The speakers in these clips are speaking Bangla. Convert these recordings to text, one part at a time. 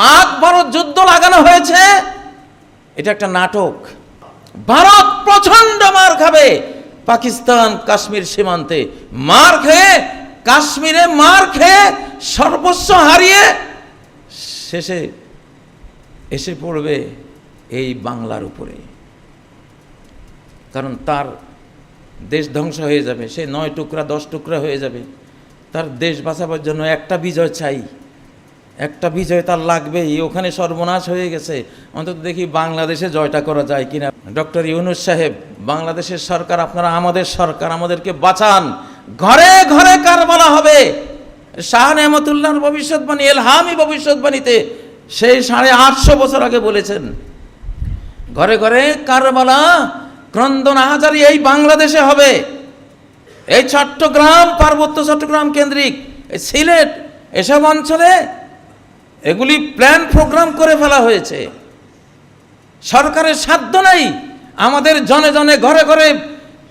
পাক ভারত যুদ্ধ লাগানো হয়েছে। এটা একটা নাটক। ভারত প্রচণ্ড মার খাবে। পাকিস্তান কাশ্মীর সীমান্তে মার খেয়ে, কাশ্মীরে মার খেয়ে সর্বস্ব হারিয়ে শেষে এসে পড়বে এই বাংলার উপরে। কারণ তার দেশ ধ্বংস হয়ে যাবে। সে নয় টুকরা, দশ টুকরা হয়ে যাবে। তার দেশ বাঁচাবার জন্য একটা বিজয় চাই। একটা বিজয় তার লাগবেই, ওখানে সর্বনাশ হয়ে গেছে। অন্তত দেখি বাংলাদেশে জয়টা করা যায় কিনা। ডক্টর ইউনুস সাহেব, বাংলাদেশের সরকার, আপনারা আমাদের সরকার, আমাদেরকে বাঁচান। ঘরে ঘরে কার কারবালা হবে। শাহ নেহমতুল্লাহর ভবিষ্যৎবাণী, এলহামি ভবিষ্যৎবাণীতে সেই সাড়ে আটশো বছর আগে বলেছেন, ঘরে ঘরে কারবালা ক্রন্দন আহাজারি এই বাংলাদেশে হবে। এই চট্টগ্রাম পার্বত্য চট্টগ্রাম কেন্দ্রিক সিলেট, এসব অঞ্চলে এগুলি প্ল্যান প্রোগ্রাম করে ফেলা হয়েছে। সরকারের সাধ্য নাই আমাদের জনে জনে, ঘরে ঘরে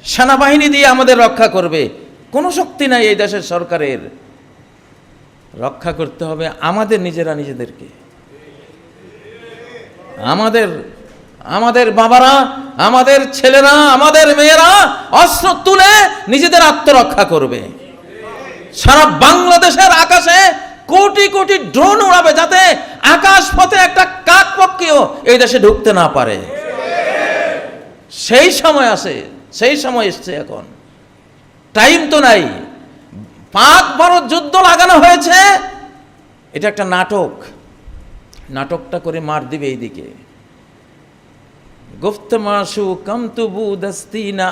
সেনাবাহিনী দিয়ে আমাদের রক্ষা করবে। কোনো শক্তি নাই এই দেশের সরকারের। রক্ষা করতে হবে আমাদের নিজেরা নিজেদেরকে। আমাদের আমাদের বাবারা, আমাদের ছেলেরা, আমাদের মেয়েরা অস্ত্র তুলে নিজেদের আত্মরক্ষা করবে। সারা বাংলাদেশের আকাশে কোটি কোটি ড্রোন উড়াবে যাতে আকাশ পথে একটা কাক পক্ষেও এই দেশে ঢুকতে না পারে। সেই সময় আছে সেই সময় এসছে এখন। টাইম তো নাই। পাঁচ ভারত যুদ্ধ লাগানো হয়েছে। এটা একটা নাটক। নাটকটা করে মার দিবে এইদিকে। গুপ্ত মাসু কম তু দস্তি না,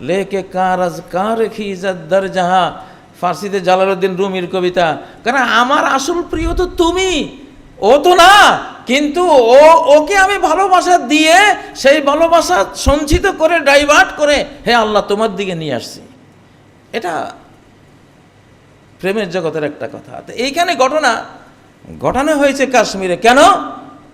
লেকে কারজ কার খিজত দরজাহা। ফার্সিতে জালালউদ্দিন রুমির কবিতা। কারণ আমার আসল প্রিয় তো তুমি। ও তো না, কিন্তু ও, ওকে আমি ভালোবাসা দিয়ে সেই ভালোবাসা সঞ্চিত করে, ডাইভার্ট করে, হে আল্লাহ, তোমার দিকে নিয়ে আসছি। এটা প্রেমের জগতের একটা কথা। তো এইখানে ঘটনা, ঘটানো হয়েছে কাশ্মীরে। কেন?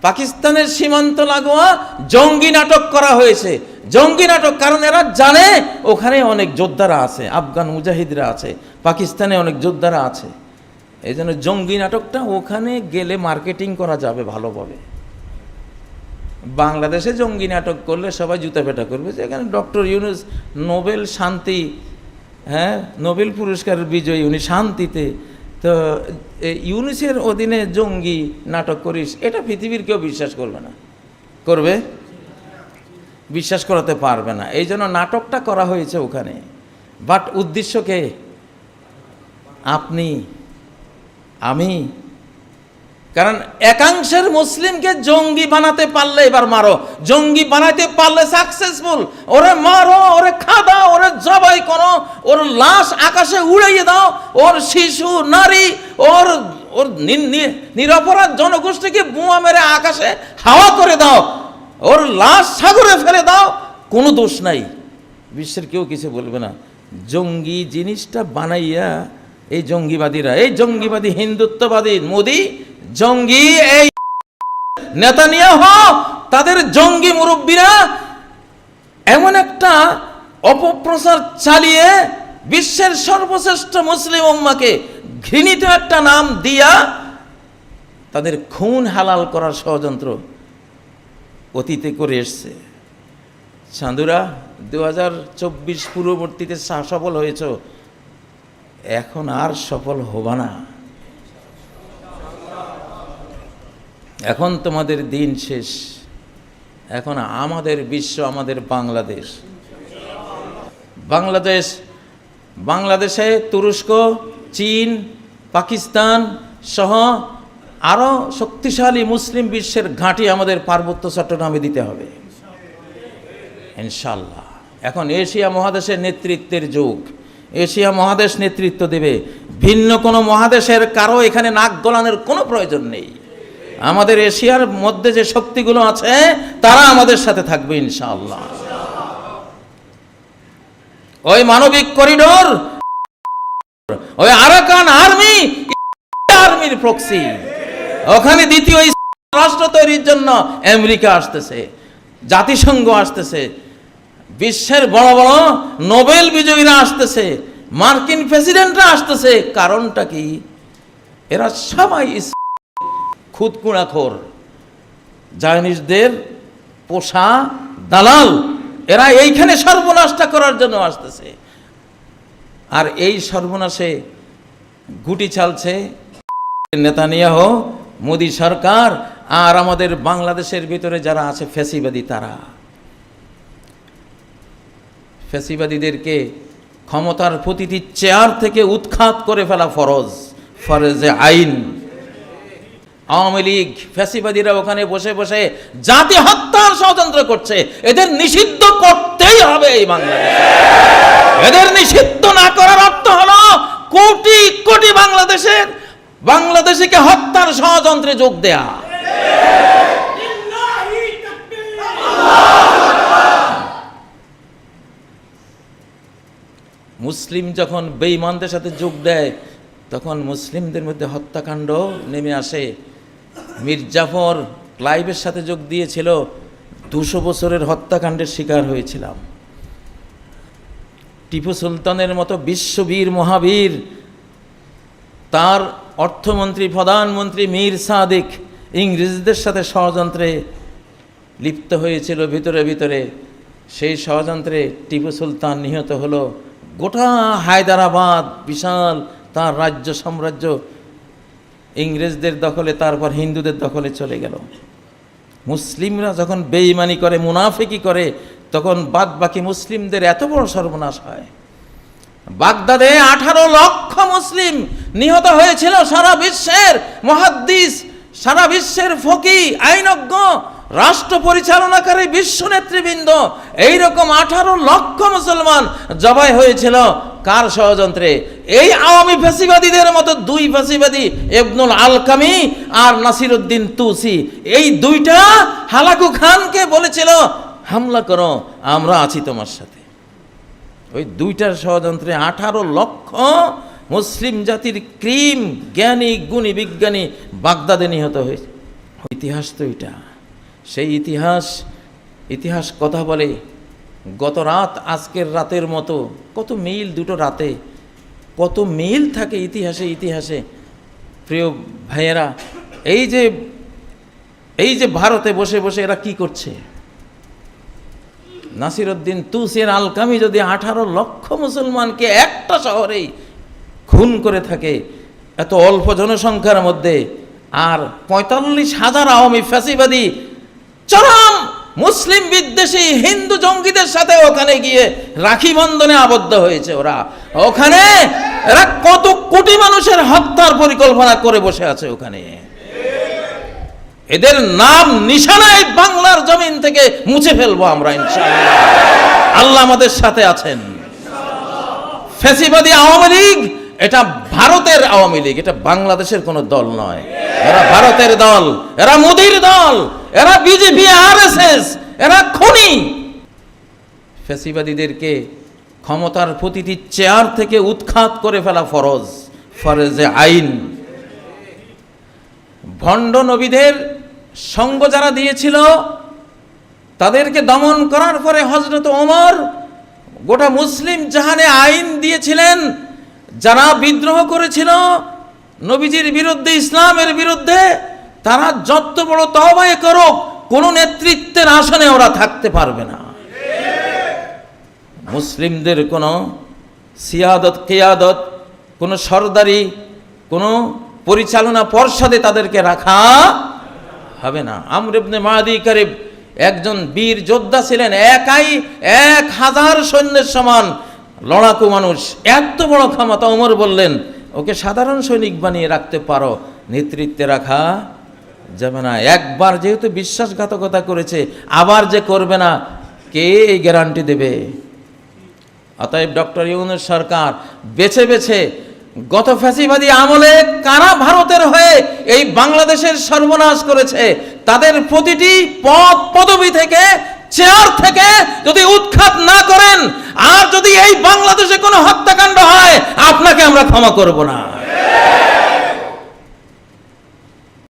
পাকিস্তানের সীমান্ত লাগোয়া জঙ্গি নাটক করা হয়েছে। জঙ্গি নাটক, কারণ এরা জানে ওখানে অনেক যোদ্ধারা আছে, আফগান মুজাহিদরা আছে, পাকিস্তানে অনেক যোদ্ধারা আছে। এই জন্য জঙ্গি নাটকটা ওখানে গেলে মার্কেটিং করা যাবে ভালোভাবে। বাংলাদেশে জঙ্গি নাটক করলে সবাই জুতা পেটা করবে যে এখানে ডক্টর ইউনুস নোবেল শান্তি হ্যাঁ নোবেল পুরস্কারের বিজয়ী, উনি শান্তিতে তো ইউনিসের অধীনে জঙ্গি নাটক করিস, এটা পৃথিবীর কেউ বিশ্বাস করবে না। করবে? বিশ্বাস করাতে পারবে না। এই জন্য নাটকটা করা হয়েছে ওখানে। বাট উদ্দেশ্যকে আপনি, আমি কারণ একাংশের মুসলিমকে জঙ্গি বানাতে পারলে এবার মারো। জঙ্গি বানাতে পারলে সাকসেসফুল ওরে মারো, ওরে খাদাও, ওরে জবাই করো। ওর লাশ আকাশে উড়াইয়ে দাও। ওর শিশু, নারী, ওর ওর নিরপরাধ জনগোষ্ঠীকে বোমা মেরে আকাশে হাওয়া করে দাও। ওর লাশ সাগরে ফেলে দাও। কোনো দোষ নাই। বিশ্বের কেউ কিছু বলবে না। জঙ্গি জিনিসটা বানাইয়া এই জঙ্গিবাদীরা, এই জঙ্গিবাদী হিন্দুত্ববাদী মোদি জঙ্গি এই নেতানিয়াহ, তাদের জঙ্গি মুরব্বীরা এমন একটা অপপ্রচার চালিয়ে বিশ্বের সর্বশ্রেষ্ঠ মুসলিম উম্মাকে ঘৃণিত একটা নাম দিয়া তাদের খুন হালাল করার ষড়যন্ত্র অতীতে করে এসছে। চাঁদুরা দু হাজার চব্বিশ পূর্ববর্তীতে সফল হয়েছ, এখন আর সফল হবা না। এখন তোমাদের দিন শেষ। এখন আমাদের বিশ্ব, আমাদের বাংলাদেশ। বাংলাদেশ, বাংলাদেশে তুরস্ক, চীন, পাকিস্তান সহ আরও শক্তিশালী মুসলিম বিশ্বের ঘাঁটি আমাদের পার্বত্য চট্টগ্রামে দিতে হবে। ইনশাল্লাহ এখন এশিয়া মহাদেশের নেতৃত্বের যুগ। এশিয়া মহাদেশ নেতৃত্ব দেবে। ভিন্ন কোনো মহাদেশের কারও এখানে নাক গলানোর কোনো প্রয়োজন নেই। আমাদের এশিয়ার মধ্যে যে শক্তিগুলো আছে, তারা আমাদের সাথে থাকবে ইনশাআল্লাহ। ওই মানবিক করিডোর, ওই আরাকান আর্মি, আর্মির প্রক্সি। ওখানে দ্বিতীয় রাষ্ট্র তৈরির জন্য আমেরিকা আসতেছে, জাতিসংঘ আসতেছে, বিশ্বের বড় বড় নোবেল বিজয়ীরা আসতেছে, মার্কিন প্রেসিডেন্টরা আসতেছে। কারণটা কি? এরা সবাই ইস- খুদকুড়াখোর জায়নিসদের পোষা দালাল, এরা এইখানে সর্বনাশটা করার জন্য আসতেছে। আর এই সর্বনাশে গুটি চালছে নেতানিয়াহ, মোদী সরকার আর আমাদের বাংলাদেশের ভিতরে যারা আছে ফ্যাসিবাদী তারা। ফ্যাসিবাদীদেরকে ক্ষমতার প্রতিটি চেয়ার থেকে উৎখাত করে ফেলা ফরজ, ফরজে আইন। আওয়ামী লীগ ফ্যাসিবাদীরা ওখানে বসে বসে জাতি হত্যার ষড়যন্ত্র করছে। এদের নিষিদ্ধ করতেই হবে এই বাংলাদেশে। এদের নিষিদ্ধ না করার অর্থ হলো কোটি কোটি বাংলাদেশের, বাংলাদেশকে হত্যার ষড়যন্ত্রে যোগ দেয়া। মুসলিম যখন বেঈমানদের সাথে যোগ দেয়, তখন মুসলিমদের মধ্যে হত্যাকাণ্ড নেমে আসে। মীর জাফর ক্লাইভের সাথে যোগ দিয়েছিল, দুশো বছরের হত্যাকাণ্ডের শিকার হয়েছিলাম। টিপু সুলতানের মতো বিশ্ববীর মহাবীর, তার অর্থমন্ত্রী, প্রধানমন্ত্রী মীর সাদিক ইংরেজদের সাথে ষড়যন্ত্রে লিপ্ত হয়েছিল ভিতরে ভিতরে। সেই ষড়যন্ত্রে টিপু সুলতান নিহত হলো। গোটা হায়দ্রাবাদ বিশাল তার রাজ্য সাম্রাজ্য ইংরেজদের দখলে, তারপর হিন্দুদের দখলে চলে গেল। মুসলিমরা যখন বেইমানি করে, মুনাফিকি করে, তখন বাদ বাকি মুসলিমদের এত বড় সর্বনাশ হয়। বাগদাদে আঠারো লক্ষ মুসলিম নিহত হয়েছিল সারা বিশ্বের মহাদ্দিস, সারা বিশ্বের ফকি আইনজ্ঞ, রাষ্ট্র পরিচালনাকারী বিশ্ব নেতৃবৃন্দ, এইরকম আঠারো লক্ষ মুসলমান জবাই হয়েছিল। কার ষড়যন্ত্রে? এই আওয়ামী ফ্যাসিবাদীদের মতো দুই ফ্যাসিবাদী, ইবনুল আলকামি আর নাসিরুদ্দিন তুসি, এই দুইটা হালাকু খানকে বলেছিল, হামলা করো, আমরা আছি তোমার সাথে। ওই দুইটার ষড়যন্ত্রে আঠারো লক্ষ মুসলিম জাতির ক্রিম, জ্ঞানী, গুণী, বিজ্ঞানী বাগদাদে নিহত হয়েছে। ইতিহাস তো এটা। সেই ইতিহাস ইতিহাস কথা বলে, গত রাত, আজকের রাতের মতো, কত মিল দুটো রাতে কত মিল থাকে ইতিহাসে ইতিহাসে। প্রিয় ভাইয়েরা, এই যে এই যে ভারতে বসে বসে এরা কি করছে? নাসিরুদ্দিন তুসের আলকামি যদি আঠারো লক্ষ মুসলমানকে একটা শহরেই খুন করে থাকে, এত অল্প জনসংখ্যার মধ্যে, আর পঁয়তাল্লিশ হাজার আওয়ামী ফ্যাসিবাদী চরম মুসলিম বিদ্বেষী হিন্দু জঙ্গিদের সাথে ওখানে গিয়ে রাখি বন্ধনে আবদ্ধ হয়েছে ওরা। ওখানে এরা কত কোটি মানুষের হত্যার পরিকল্পনা করে বসে আছে ওখানে। এদের নাম নিশানায় বাংলার জমিন থেকে মুছে ফেলব আমরা, ইনশাআল্লাহ। আল্লাহ আমাদের সাথে আছেন। ফেসিবাদী আওয়ামী লীগ, এটা ভারতের আওয়ামী লীগ, এটা বাংলাদেশের কোনো দল নয়। এরা ভারতের দল, এরা মোদির দল। এরা বিজেপি, আরএসএস, এরা খনি। ফেসিবাদীদেরকে ক্ষমতার প্রতিটি চেয়ার থেকে উৎখাত করে ফেলা ফরজ, ফরজে আইন। ভণ্ড নবীদের সঙ্গ যারা দিয়েছিল, তাদেরকে দমন করার পরে হজরত ওমর গোটা মুসলিম জাহানে আইন দিয়েছিলেন, যারা বিদ্রোহ করেছিল নবীজির বিরুদ্ধে, ইসলামের বিরুদ্ধে তারা যত বড় তহবাই করুক, কোনো নেতৃত্বের আসনে ওরা থাকতে পারবে না। মুসলিমদের কোনো সিয়াদত, কেয়াদত, কোনো সর্দারি, কোনো পরিচালনা পর্ষদে তাদেরকে রাখা হবে না। আমরিবনে কারিব একজন বীর যোদ্ধা ছিলেন, একাই এক হাজার সৈন্যের সমান লড়াকু মানুষ। এত বড় ক্ষমতা ওমর বললেন, ওকে সাধারণ সৈনিক বানিয়ে রাখতে পারো, নেতৃত্বে রাখা যাবে না। একবার যেহেতু বিশ্বাসঘাতকতা করেছে, আবার যে করবে না, কে এই গ্যারান্টি দেবে? অতএব ডক্টর ইউনুস সরকার বেছে বেছে গত ফ্যাসিবাদী আমলে কারা ভারতের হয়ে এই বাংলাদেশের সর্বনাশ করেছে, তাদের প্রতিটি পদ পদবি থেকে চেয়ার থেকে যদি উৎখাত না করেন, আর যদি এই বাংলাদেশে কোনো হত্যাকাণ্ড হয়, আপনাকে আমরা ক্ষমা করব না।